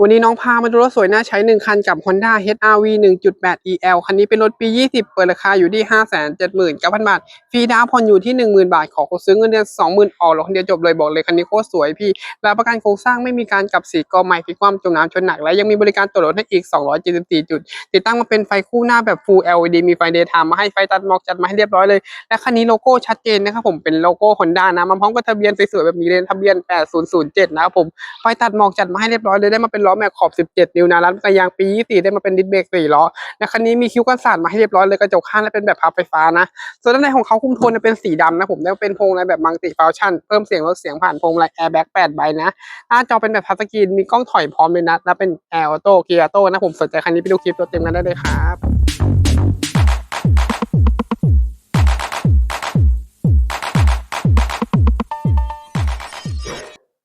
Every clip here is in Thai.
วันนี้น้องพามาดูรถสวยน่าใช้หนึ่งคันกับ Honda HR-V 1.8 EL คันนี้เป็นรถปี 20 เปิดราคาอยู่ที่ 579,000 บาท ฟรีดาวน์ผ่อนอยู่ที่ 10,000 บาท ขอคนซื้อเงินเดือน 20,000 ออกรถคันเดียวจบเลยบอกเลยคันนี้โคตรสวยพี่รับประกันโครงสร้างไม่มีการกลับสีกอใหม่พลิกความจมน้ำชนหนัก และยังมีบริการตรวจรถให้อีก 274 จุด ติดตั้งมาเป็นไฟคู่หน้าแบบ Full LED มีไฟ Daytime มาให้ไฟตัดหมอกจัดมาให้เรียบร้อยเลย และคันนี้โลโก้ชัดเจนนะครับผมเป็นโลโก้ Honda นะมาพร้อมกับทะเบียนสวยๆแบบนี้เลยทะเบียน 8007 นะครับผมไฟตัดหมอกจัดมาให้เรียบร้อยเลยได้มาเป็นล้อแม็กขอบ 17 นิ้วนะรัดกระยางปี24ได้มาเป็นดิสเบรก4ล้อและคันนี้มีคิ้วกันสาดมาให้เรียบร้อยเลยกระจกข้างและเป็นแบบพับไฟฟ้านะ ส่วนด้านในของเขาคุมโทนเป็นสีดำนะผมได้เป็นพวงอะไรแบบมัลติฟังก์ชันเพิ่มเสียงลดเสียงผ่านพวงอะไรแอร์แบ็ก8ใบนะหน้าจอเป็นแบบทัชสกรีนมีกล้องถอยพร้อมเลยนะและเป็นแอร์ออโต้เกียร์ออโต้นะผมสนใจคันนี้ไปดูคลิปตัวเต็มกันได้เลยครับ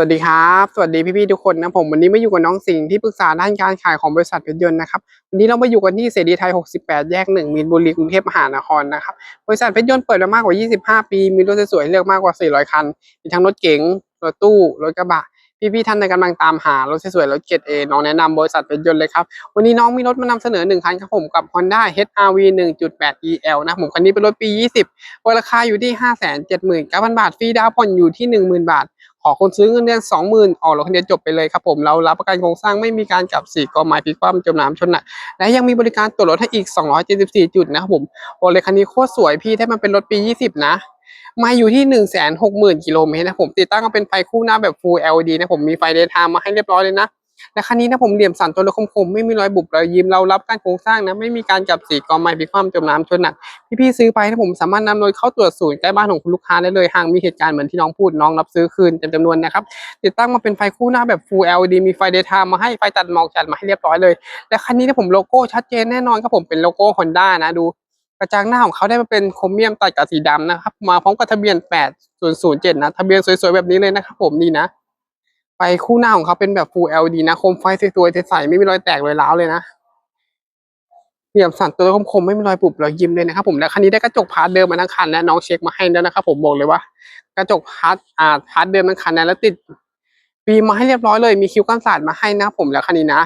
วัสดีครับ สวัสดีพี่ๆทุกคนนะผมวันนี้มาอยู่กับน้องสิงห์ที่ปรึกษาด้านการขายของบริษัทเพชรยนต์นะครับวันนี้เรามาอยู่กันที่เสรีไทย 68 แยก 1 มีนบุรีกรุงเทพมหานครนะครับบริษัทเพชรยนต์เปิดมามากกว่า 25 ปี มีรถสวยๆให้เลือกมากกว่า 400 คัน มีทั้งรถเก๋งรถตู้รถกระบะพี่ๆท่านใดกำลังตามหารถสวยๆรถเกรดเอน้องแนะนำบริษัทเพชรยนต์เลยครับ วันนี้น้องมีรถมานำเสนอหนึ่งคันครับผมกับ Honda HR-V 1.8 EL นะผมคันนี้เป็นรถปี 20ราคาอยู่ที่ 579,000 บาทฟรีดาวผ่อนอยู่ที่ 10,000 บาท ขอคนซื้อเงินเดือนสองหมื่นออกรถคันเดียวจบไปเลยครับผมเรารับประกันโครงสร้างไม่มีการกลับสีกอไม้พลิกคว่ำจมน้ำชนหนักและยังมีบริการตรวจรถให้อีก 274 จุดนะครับผมโอเลยคันนี้โคตรสวยพี่ถ้ามันเป็นรถปี 20 นะมาอยู่ที่ 160,000กิโลเมตรนะผมติดตั้งก็เป็นไฟคู่หน้าแบบ Full LED นะผมมีไฟเดย์ไทม์มาให้เรียบร้อยเลยนะ และคันนี้นะผมเหลี่ยมสันตัวรถคมๆไม่มีรอยบุบรอยยิ้มเรารับการโครงสร้างนะไม่มีการจับสีกอไม้พิคว่ำจมน้ำชนหนักพี่ๆซื้อไปนะผมสามารถนำรถเข้าตรวจศูนย์ใกล้บ้านของคุณลูกค้าได้เลยหากมีเหตุการณ์เหมือนที่น้องพูดน้องรับซื้อคืนเต็มจำนวนนะครับติดตั้งมาเป็นไฟคู่หน้าแบบ Full LED มีไฟ Daytime มาให้ไฟตัดหมอกจัดมาให้เรียบร้อยเลย และคันนี้นะผมโลโก้ชัดเจนแน่นอนครับผมเป็นโลโก้ Honda นะดูกระจังหน้าของเขาได้มาเป็นโครเมียมตัดกับสีดำนะครับ มาพร้อมกับทะเบียน 8007 นะ ทะเบียนสวยๆ แบบนี้เลยนะครับผมนี่นะ ไฟคู่หน้าของเขาเป็นแบบ Full LED นะโคมไฟสวยๆใสๆไม่มีรอยแตกรอยร้าวเลยนะเหลี่ยมสันตัวคมๆไม่มีรอยปุบรอยยิ้มเลยนะครับผมและคันนี้ได้กระจกพาร์ทเดิมมาทั้งคันนะน้องเช็คมาให้แล้วนะครับผมบอกเลยว่า กระจกพาร์ทอ่าพาร์ทเดิมทั้งคันนะแล้วติดฟิล์มาให้เรียบร้อยเลย มีคิ้วกันสาดมาให้นะครับผมแล้วคันนี้นะ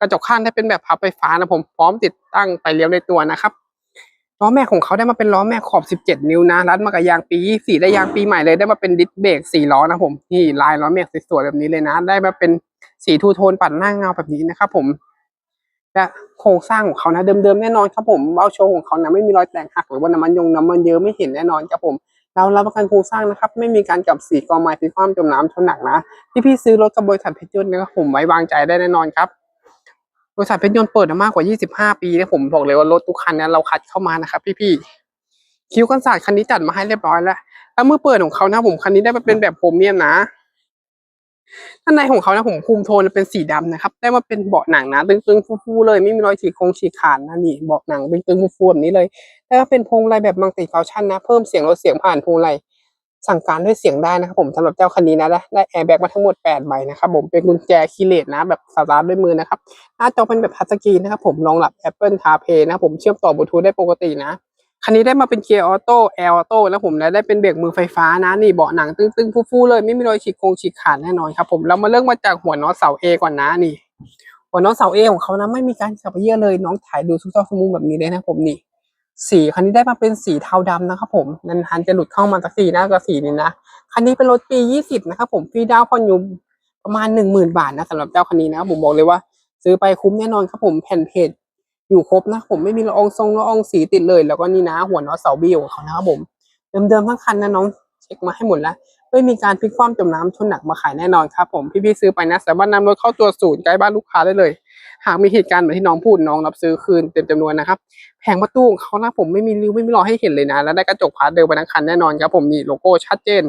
กระจกข้างได้เป็นแบบพับไฟฟ้านะผมพร้อมติดตั้งไฟเลี้ยวในตัวนะครับ ล้อแม็กของเขาได้มาเป็นล้อแม็กขอบ 17 นิ้วนะ รัดมากับยางปี 24 ได้ยางปีใหม่เลย ได้มาเป็นดิสเบรก4ล้อนะผม นี่ลายล้อแม็กสวยๆแบบนี้เลยนะ ได้มาเป็นสีทูโทนปัดหน้าเงาแบบนี้นะครับผม และโครงสร้างของเขานะ เดิมๆแน่นอนครับผมเบ้าโชว์ของเขานะไม่มีรอยแตกหักหรือว่าน้ำมันยงน้ำมันเยอะไม่เห็นแน่นอนครับผมเรารับประกันโครงสร้างนะครับ ไม่มีการกลับสีกอไม้พลิคว่ำจมน้ำชนหนักนะที่พี่ซื้อรถกับบริษัทเพชรยนต์นะครับผมไว้วางใจได้แน่นอนครับ บริษัทเพชรยนต์เปิดมามากกว่า 25 ปีนะผมบอกเลยว่ารถทุกคันนี่ยเราคัดเข้ามานะครับพี่ๆคิ้วกันศาสตร์คันนี้จัดมาให้เรียบร้อยแล้วแล้วเมื่อเปิดของเขานะผมคันนี้ได้มาเป็นแบบโพรเมียมนะด้านในของเขานะผมคุมโทนเป็นสีดำนะครับ ได้มาเป็นเบาะหนังนะตึงๆฟูๆเลยไม่มีรอยฉีกโครงฉีกขาดนะนี่เบาะหนังตึงๆฟูๆแบบนี้เลยแล้วก็เป็นพวงมาลัยแบบมัลติฟังชันนะ เพิ่มเสียงลดเสียงผ่านพวงมาลัย สั่งการด้วยเสียงได้นะครับผมสำหรับเจ้าคันนี้นะได้ได้แอร์แบ็กมาทั้งหมด8ใบนะครับผมเป็นกุญแจคีเลสนะแบบสตาร์ทด้วยมือนะครับหน้าจอเป็นแบบทัชสกรีนนะครับผมรองรับ Apple CarPlay นะครับผมเชื่อมต่อบลูทูธได้ปกตินะคันนี้ได้มาเป็นเกียร์ออโต้แอร์ออโต้แล้วผมและได้เป็นเบรกมือไฟฟ้านะนี่เบาะหนังตึงๆฟูๆเลยไม่มีรอยฉีกโครงฉีกขาดแน่นอนครับผมเรามาเริ่มมาจากหัวน็อตเสา A ก่อนนะนี่หัวน็อตเสา A ของเขานะไม่มีการขับเยี่ยเลยน้องถ่ายดูทุกซอกทุกมุมแบบนี้เลยนะผมนี่ สีคันนี้ได้มาเป็นสีเทาดำนะครับผมนานๆจะหลุดเข้ามาสักสีหน้ากับสีนี้นะคันนี้เป็นรถปี 20 นะครับผมฟรีดาวน์ผ่อนอยู่ประมาณ 10,000 บาทนะสำหรับเจ้าคันนี้นะครับผมบอกเลยว่า ซื้อไปคุ้มแน่นอนครับผมแผ่นเพจอยู่ครบนะผมไม่มีละอองทรงละอองสีติดเลย แล้วก็นี่นะหัวน็อตเสาบีของเขานะครับผมเดิมๆทั้งคันนะน้องเช็คมาให้หมดแล้วไม่มีการพลิกคว่ำจมน้ำชนหนักมาขายแน่นอนครับผมพี่ๆซื้อไปนะสามารถนำรถเข้าตัวศูนย์ใกล้บ้านลูกค้าได้เลย หากมีเหตุการณ์เหมือนที่น้องพูดน้องรับซื้อคืนเต็มจำนวนนะครับแผงประตูของเขานะผมไม่มีริ้วไม่มีรอยให้เห็นเลยนะ แล้วได้กระจกพาร์ทเดิมไปทั้งคันแน่นอนครับผมนี่โลโก้ชัดเจน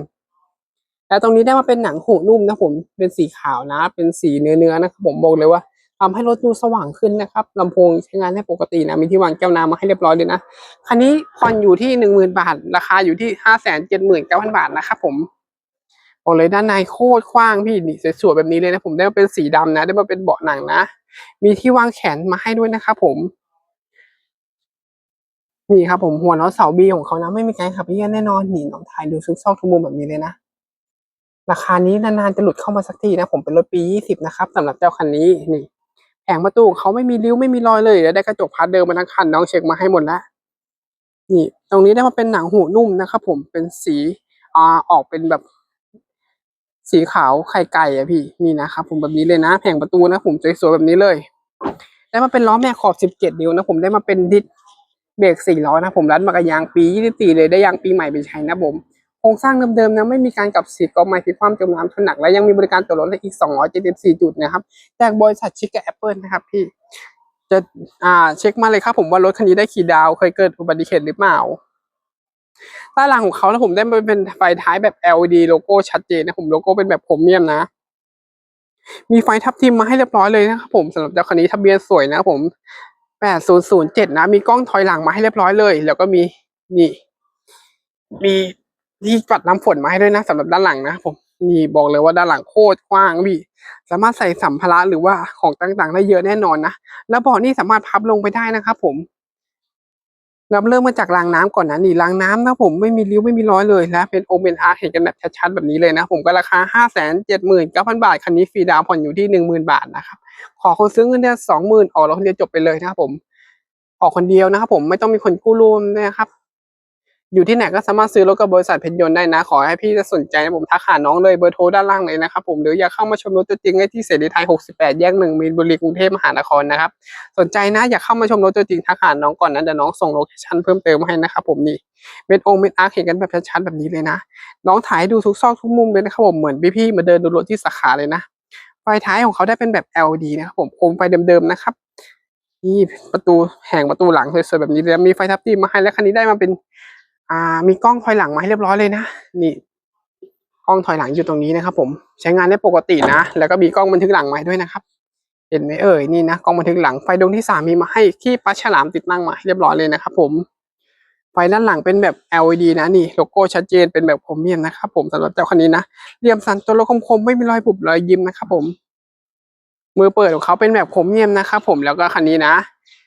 แล้วตรงนี้ได้มาเป็นหนังหูนุ่มนะผมเป็นสีขาวนะ เป็นสีเนื้อเนื้อๆนะครับผมบอกเลยว่าทำให้รถดูสว่างขึ้นนะครับลำโพงใช้งานได้ปกตินะมีที่วางแก้วน้ำมาให้เรียบร้อยเลยนะคันนี้ผ่อนอยู่ที่หนึ่งหมื่นบาท ราคาอยู่ที่ห้าแสนเจ็ดหมื่นเก้าพันบาทนะครับผมบอกเลยด้านในโคตรกว้างพี่นี่สวยๆแบบนี้เลยนะผมได้มาเป็นสีดำนะ ได้มาเป็นเบาะหนังนะ มีที่วางแขนมาให้ด้วยนะครับผม นี่ครับผมหัวน็อตเสาบีของเขานะไม่มีการขับเยียนแน่นอนนี่น้องถ่ายดูซุกซอกทุกมุมแบบนี้เลยนะราคานี้นานๆจะหลุดเข้ามาสักทีนะผมเป็นรถปี 20 นะครับสำหรับเจ้าคันนี้นี่แผงประตูเขาไม่มีริ้วไม่มีรอยเลยแล้วได้กระจกพาร์ทเดิมมาทั้งคันน้องเช็คมาให้หมดแล้วนี่ ตรงนี้ได้มาเป็นหนังหูนุ่มนะครับผมเป็นสีอ่าออกเป็นแบบ สีขาวไข่ไก่อะพี่นี่นะครับผมแบบนี้เลยนะแผงประตูนะผมสวยๆแบบนี้เลย ได้มาเป็นล้อแม็กขอบ 17 นิ้วนะผมได้มาเป็นดิสเบรก4ล้อนะผมรัดมากับยางปี 24 เลยได้ยางปีใหม่ไปใช้นะผมโครงสร้างเดิมๆนะไม่มีการกลับสีกอไม้พิความจมน้ำชนหนักและยังมีบริการตัวรถอีก 274 จุดนะครับจากบริษัทชิคกับแอปเปิลนะครับพี่จะอ่าเช็คมาเลยครับผมว่ารถคันนี้ได้ขี่ดาวเคยเกิดอุบัติเหตุหรือเปล่า ด้านหลังของเขานะผมได้มาเป็นไฟท้ายแบบ LED โลโก้ชัดเจนนะผมโลโก้เป็นแบบโครเมียมนะ มีไฟทับทิมมาให้เรียบร้อยเลยนะครับผมสำหรับเจ้าคันนี้ทะเบียนสวยนะครับผม8007นะมีกล้องถอยหลังมาให้เรียบร้อยเลย แล้วก็มีนี่ มีที่ปัดน้ำฝนมาให้ด้วยนะสำหรับด้านหลังนะผมนี่บอกเลยว่าด้านหลังโคตรกว้างพี่สามารถใส่สัมภาระหรือว่าของต่างๆ ได้เยอะแน่นอนนะแล้วเบาะนี่สามารถพับลงไปได้นะครับผม เราเริ่มมาจากรางน้ำก่อนนะนี่รางน้ำนะผมไม่มีริ้วไม่มีร้อยเลยและเป็นโอเมนอาร์เห็นกันแบบชัดๆแบบนี้เลยนะ ผมก็ราคา 5 7 9 0 0 0 บาท คันนี้ฟรีดาวผ่อนอยู่ที่ 10,000 บาทนะครับ ขอคนซื้อเงินเดือน20,000ออกรถคนเดียวจบไปเลยนะครับผมออกคนเดียวนะครับผมไม่ต้องมีคนกู้ร่วมนะครับ อยู่ที่ไหนก็สามารถซื้อรถกับบริษัทเพชรยนต์ได้นะ ขอให้พี่จะสนใจนะผมทักหาน้องเลยเบอร์โทรด้านล่างเลยนะครับผมหรืออยากเข้ามาชมรถตัวจริงได้ที่เสรีไทย 68 แยกหนึ่งมีนบุรีกรุงเทพมหานครนะครับสนใจนะอยากเข้ามาชมรถตัวจริงทักหาน้องก่อนนะเดี๋ยวน้องส่งโลเคชั่นเพิ่มเติมให้นะครับผมนี่เม็ดองเม็ดอาร์เห็นกันแบบชัดๆแบบนี้เลยนะ น้องถ่ายให้ดูทุกซอกทุกมุมเลยนะครับผมเหมือนพี่ๆมาเดินดูรถที่สาขาเลยนะไฟท้ายของเขาได้เป็นแบบ LED นะครับผมโคมไฟเดิมๆนะครับนี่ประตูแห่งประตูหลังสวยๆแบบนี้เลยมีไฟทับทิมมาให้และคันนี้ได้มาเป็น อ่า มีกล้องถอยหลังมาให้เรียบร้อยเลยนะนี่กล้องถอยหลังอยู่ตรงนี้นะครับผมใช้งานได้ปกตินะ แล้วก็มีกล้องบันทึกหลังมาด้วยนะครับ เห็นไหมเอ่ยนี่นะกล้องบันทึกหลังไฟดวงที่สามมีมาให้ที่ปลั๊กฉลามติดตั้งมาให้เรียบร้อยเลยนะครับผมไฟด้านหลังเป็นแบบ LED นะนี่โลโก้ชัดเจนเป็นแบบโครเมียมนะครับผมสำหรับเจ้าคันนี้นะเหลี่ยมสันตัวรถคมๆไม่มีรอยบุบรอยยิ้มนะครับผม มือเปิดของเขาเป็นแบบโครเมียมนะครับผมแล้วก็คันนี้นะ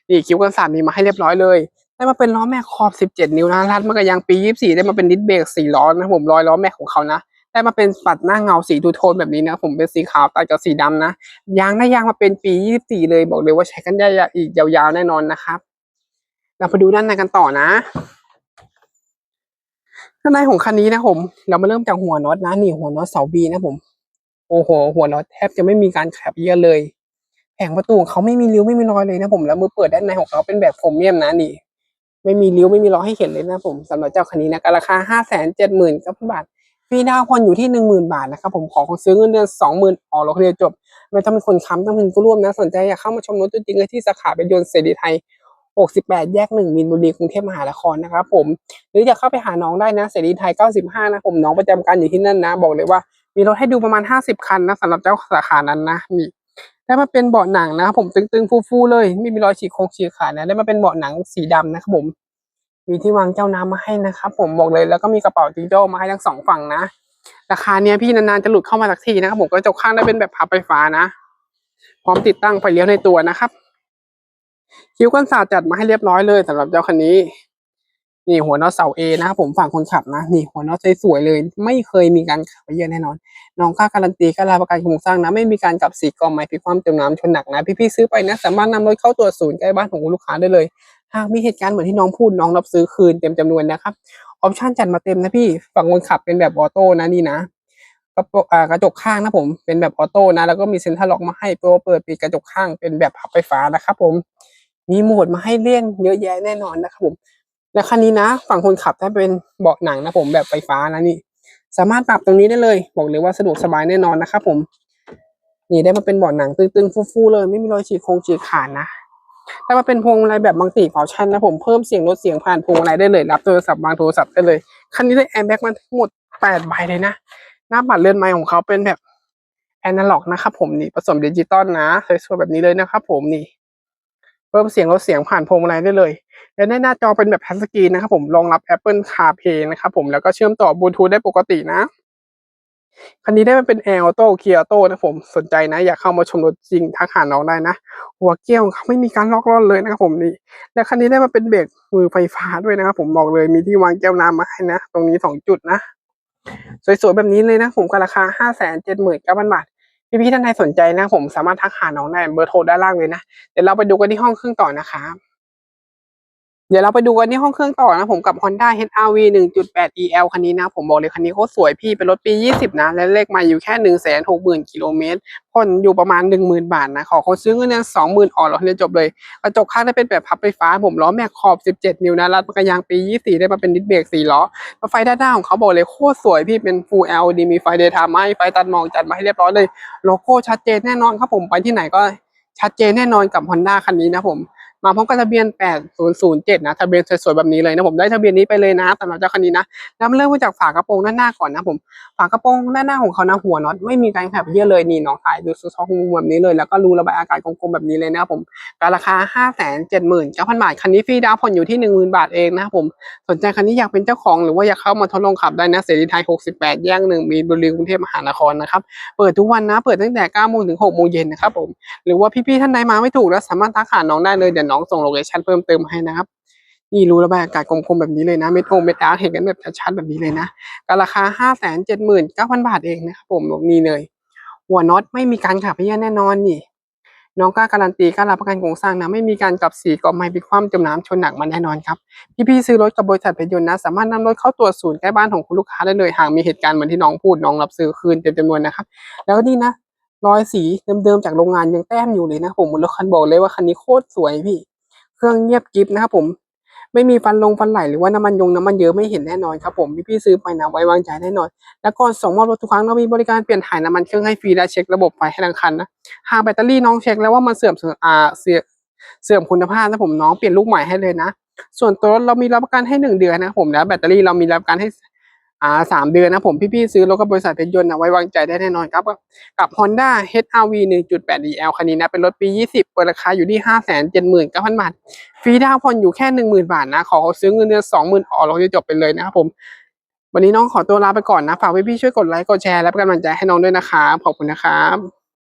นี่คิ้วกันสามมีมาให้เรียบร้อยเลย ได้มาเป็นล้อแม็กขอบ 17 นิ้วนะรัดมากับยางปี 24 ได้มาเป็นดิสเบรก4ล้อนะผมรอยล้อแม็กของเขานะได้มาเป็นปัดหน้าเงาสีทูโทนแบบนี้นะผมเป็นสีขาวตัดกับสีดำนะยางหน้ยางมาเป็นปี 24 เลยบอกเลยว่าใช้กันได้อีกยาวๆแน่นอนนะครับเราไปดูด้านในกันต่อนะด้านในของคันนี้นะผม เรามาเริ่มจากหัวน็อตนะนี่หัวน็อตเสาบีนะผมโอ้โหหัวน็อตแทบจะไม่มีการแคบเยือเลยแผงประตูเขาไม่มีริ้วไม่มีรอยเลยนะผมแล้วมือเปิดด้านในของเขาเป็นแบบโครเมียมนะนี่ ไม่มีริ้วไม่มีรอให้เห็นเลยนะผมสำหรับเจ้าคันนี้นะราคาห้าแสนเจ็ดหมื่นเก้าพันบาทฟรีดาวน์ผ่อนอยู่ที่หนึ่งหมื่นบาทนะครับผมขอคนซื้อเงินเดือนสองหมื่นออกรถเดียวจบ ไม่ต้องเป็นคนค้ำต้องเป็นผู้ร่วมนะสนใจอยากเข้ามาชมรถตัวจริงเลยที่สาขาเป็นยนต์เสรีไทย 68 แยกหนึ่งมีนบุรีกรุงเทพมหานครนะครับผมหรืออยากเข้าไปหาน้องได้นะเสรีไทย 95 นะผมน้องประจำการอยู่ที่นั่นนะ บอกเลยว่ามีรถให้ดูประมาณ 50 คันนะสำหรับเจ้าสาขานั้นนะนี่ ได้มาเป็นเบาะหนังนะครับผมตึงๆฟูๆเลย ไม่มีรอยฉีกโครงฉีกขาดนะได้มาเป็นเบาะหนังสีดำนะครับผม มีที่วางเจ้าน้ำมาให้นะครับผมบอกเลยแล้วก็มีกระเป๋าจิงโจ้มาให้ทั้งสองฝั่งนะ ราคาเนี้ยพี่นานๆจะหลุดเข้ามาสักทีนะครับผมกระจกข้างได้เป็นแบบพับไฟฟ้านะ พร้อมติดตั้งไฟเลี้ยวในตัวนะครับ คิ้วกันศาสตร์จัดมาให้เรียบร้อยเลยสำหรับเจ้าคันนี้ นี่หัวน็อตเสาเอนะครับผมฝั่งคนขับนะนี่หัวน็อตสวยๆเลย ไม่เคยมีการขับเยอะแน่นอน น้องกล้าการันตีกล้ารับประกันโครงสร้างนะ ไม่มีการกลับสีกอไม้พิความจมน้ำชนหนักนะ พี่ๆซื้อไปนะ สามารถนำรถเข้าตรวจศูนย์ใกล้บ้านของคุณลูกค้าได้เลย หากมีเหตุการณ์เหมือนที่น้องพูดน้องรับซื้อคืนเต็มจำนวนนะครับออปชั่นจัดมาเต็มนะพี่ฝั่งคนขับเป็นแบบออโต้นะนี่นะกระจกระจกข้างนะผมเป็นแบบออโต้นะแล้วก็มีเซ็นทรัลล็อกมาให้ตัวเปิดปิดกระจกข้างเป็นแบบพับไฟฟ้านะครับผมมีโหมดมาให้เล่นเยอะแยะแน่นอนนะครับผม และคันนี้นะ ฝั่งคนขับถ้าเป็นเบาะหนังนะผมแบบไฟฟ้านะนี่ สามารถปรับตรงนี้ได้เลย บอกเลยว่าสะดวกสบายแน่นอนนะครับผมนี่ได้มาเป็นเบาะหนังตึงๆฟูๆเลย ไม่มีรอยฉีกโครงฉีกขาดนะได้มาเป็นพวงมาลัยแบบมัลติฟังชันนะผมเพิ่มเสียงลดเสียงผ่านพวงมาลัยได้เลย รับโทรศัพท์วางโทรศัพท์ได้เลยคันนี้ได้แอร์แบ็กมาทั้งหมดแปดใบเลยนะ หน้าปัดเลื่อนไม้ของเขาเป็นแบบแอนาล็อกนะครับผมนี่ผสมดิจิตอลนะสวยๆแบบนี้เลยนะครับผมนี่ พิ่มเสียงลดเสียงผ่านพวงมาลัยได้เลย และในหน้าจอเป็นแบบทัชสกรีนนะครับผมรองรับ Apple CarPlay นะครับผมแล้วก็เชื่อมต่อบลูทูธได้ปกตินะคันนี้ได้มาเป็น Air Auto Gear Auto นะผมสนใจนะ อยากเข้ามาชมรถจริงทักหาน้องได้นะ หัวเกี้ยวเขาไม่มีการล็อกล่อนเลยนะครับผมนี่และคันนี้ได้มาเป็นเบรกมือไฟฟ้าด้วยนะครับผมบอกเลยมีที่วางแก้วน้ำมาให้นะ ตรงนี้สองจุดนะ สวยๆแบบนี้เลยนะผมกราคาห้าแสนเจ็ดหมื่นเก้าพันบาท พี่ๆท่านใดสนใจนะผมสามารถทักหาน้องได้เบอร์โทรด้านล่างเลยนะเดี๋ยวเราไปดูกันที่ห้องเครื่องต่อนะครับ เดี๋ยวเราไปดูกันที่ห้องเครื่องต่อนะผมกับ Honda HR-V 1.8 EL คันนี้นะ ผมบอกเลยคันนี้โคตรสวยพี่ เป็นรถปี 20 นะ และเลขไมาอยู่แค่ 160,000 กิโลเมตรผ่อนอยู่ประมาณ 10,000 บาทนะ ขอคนซื้อเงินเดือน20,000 ออกแล้วเนี่ยจบเลย กระจกข้างได้เป็นแบบพับไฟฟ้า ผมล้อแม็กขอบ 17 นิ้วนะรัดกระยางปี 24 ได้มาเป็นดิสเบรก4ล้อไฟด้านหน้าของเขาบอกเลยโคตรสวยพี่เป็น Full LED มีไฟเดย์ไทม์ไฟตัดมอกจัดมาให้เรียบร้อยเลยโลโก้ชัดเจนแน่นอนครับผมไปที่ไหนก็ชัดเจนแน่นอนกับ Honda คันนี้นะผม มาพร้อมกับทะเบียน 8007 นะ ทะเบียนสวยๆแบบนี้เลยนะผมได้ทะเบียนนี้ไปเลยนะสำหรับเจ้าคันนี้นะแล้วเริ่มมาจากฝากระโปรงด้านหน้าก่อนนะผมฝากระโปรงด้านหน้าของเขานะหัวน็อตไม่มีการขับเยี่ยเลยนี่น้องถ่ายดูซอกมุมแบบนี้เลยแล้วก็รูระบายอากาศกลมๆแบบนี้เลยนะครับผมการราคา 579,000 บาทคันนี้ฟรีดาวน์ผ่อนอยู่ที่ 10,000 บาทเองนะครับผมสนใจคันนี้อยากเป็นเจ้าของหรือว่าอยากเข้ามาทดลองขับได้นะเสรีไทย 68 แยกหนึ่งมีนบุรีกรุงเทพมหานครนะครับเปิดทุกวันนะเปิดตั้งแต่9โมงถึง6โมงเย็นนะครับผมหรือว่าพี่ๆท่านใดมาไม่ถูกแล้วสามารถทักหาน้องได้เลยเดี๋ยวน้องส่งโลเคชั่นเพิ่มเติมให้นะครับนี่รูระบายอากาศกลมๆแบบนี้เลยนะเม็ดโอเม็ดอาร์เห็นกันแบบชัดๆแบบนี้เลยนะก็ราคา5 7 9 0 0 0บาทเองนะครับผมนี่เลย หัวน็อตไม่มีการขับเพี้ยนแน่นอนนี่ น้องกล้าการันตีก้ารับประกันโครงสร้างนะไม่มีการกลับสีก็ไม่มีความจมน้ำชนหนักมันแน่นอนครับพี่ๆซื้อรถกับบริษัทเพชรยนต์นะ สามารถนำรถเข้าตรวจศูนย์ใกล้บ้านของคุณลูกค้าได้เลยหากมีเหตุการณ์เหมือนที่น้องพูดน้องรับซื้อคืนเต็มจำนวนนะครับแล้วนี่นะ รอยสีเดิมๆจากโรงงานยังแต้มอยู่เลยนะผมรถคันบอกเลยว่าคันนี้โคตรสวยพี่ เครื่องเงียบกริฟนะครับผม ไม่มีฟันลงฟันไหลหรือว่าน้ำมันยงน้ำมันเยอะไม่เห็นแน่นอนครับผมพี่ๆซื้อไปนะไว้วางใจแน่นอน แล้วก่อนส่งมอบรถทุกครั้งเรามีบริการเปลี่ยนถ่ายน้ำมันเครื่องให้ฟรีและเช็คระบบไฟให้ทังคันนะหากแบตเตอรี่น้องเช็คแล้วว่ามันเสื่อมเสื่อ่าเสื่อมเสื่อมคุณภาพนะผมน้องเปลี่ยนลูกใหม่ให้เลยนะ ส่วนตัวรถเรามีรับประกันให้หนึ่งเดือนนะผมแล้วแบตเตอรี่เรามีรับประกันให้ อ่าสามเดือนนะผมพี่ๆซื้อรถกับบริษัทเพชรยนต์นะไว้วางใจได้แน่นอนครับ กับ Honda HR-V 1.8 DL คันนี้นะ เป็นรถปี 20 เปิดราคาอยู่ที่ 579,000 บาท ฟรีดาวน์ผ่อนอยู่แค่ 10,000 บาทนะ ขอเขาซื้อเงินเดือน 20,000 ออกเราจะจบไปเลยนะครับผม วันนี้น้องขอตัวลาไปก่อนนะ ฝากพี่ๆช่วยกดไลค์ กดแชร์ และเป็นกำลังใจให้น้องด้วยนะครับขอบคุณนะครับ